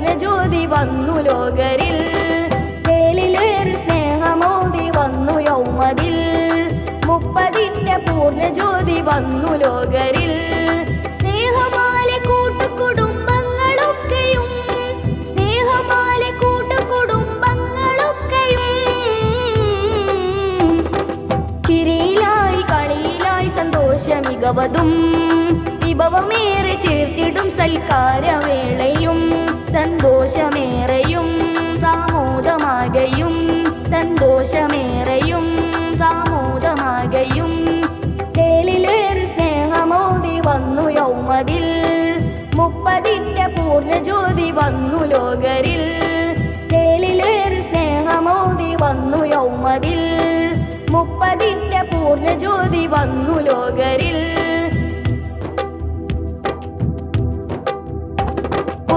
പൂർണജ്യോതി വന്നു ലോകരിൽ. വേലിലേറി സ്നേഹമോതി വന്നു യൗമതിൽ മുപ്പതിന്റെ പൂർണജ്യോതി വന്നു ലോകരിൽ. സ്നേഹമാലെ വിഭവമേറെ ചേർത്തിടും സൽക്കാരവേളയും. സന്തോഷമേറെയും സാമോദമാകയും സന്തോഷമേറെയും സാമോദമാകയും. തേലിലേറെ സ്നേഹമോതി വന്നു യൗമതിൽ മുപ്പതിന്റെ പൂർണ ജ്യോതി വന്നു ലോകരിൽ. തേലിലേറെ സ്നേഹമോതി വന്നു യൗമതിൽ മുപ്പതിന്റെ പൂർണ ജ്യോതി വന്നു ലോകരിൽ.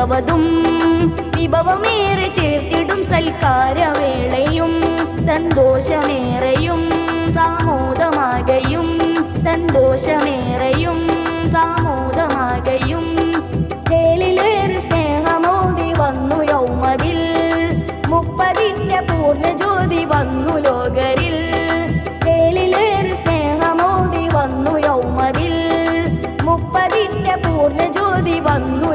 ഭഗവതും വിഭവമേറെ ചേർത്തിടും സൽക്കാരവേളയും സന്തോഷമേറെയും സാമോദമാകയും സന്തോഷമേറെയും സാമോദമാകയും. ചേലിലേറെ സ്നേഹമോതി വന്നു യൗമതിൽ മുപ്പതിന്റെ പൂർണജ്യോതി വന്നു ലോകരിൽ. ചേലിലേറെ സ്നേഹമോതി വന്നു യൗമതിൽ മുപ്പതിന്റെ പൂർണജ്യോതി വന്നു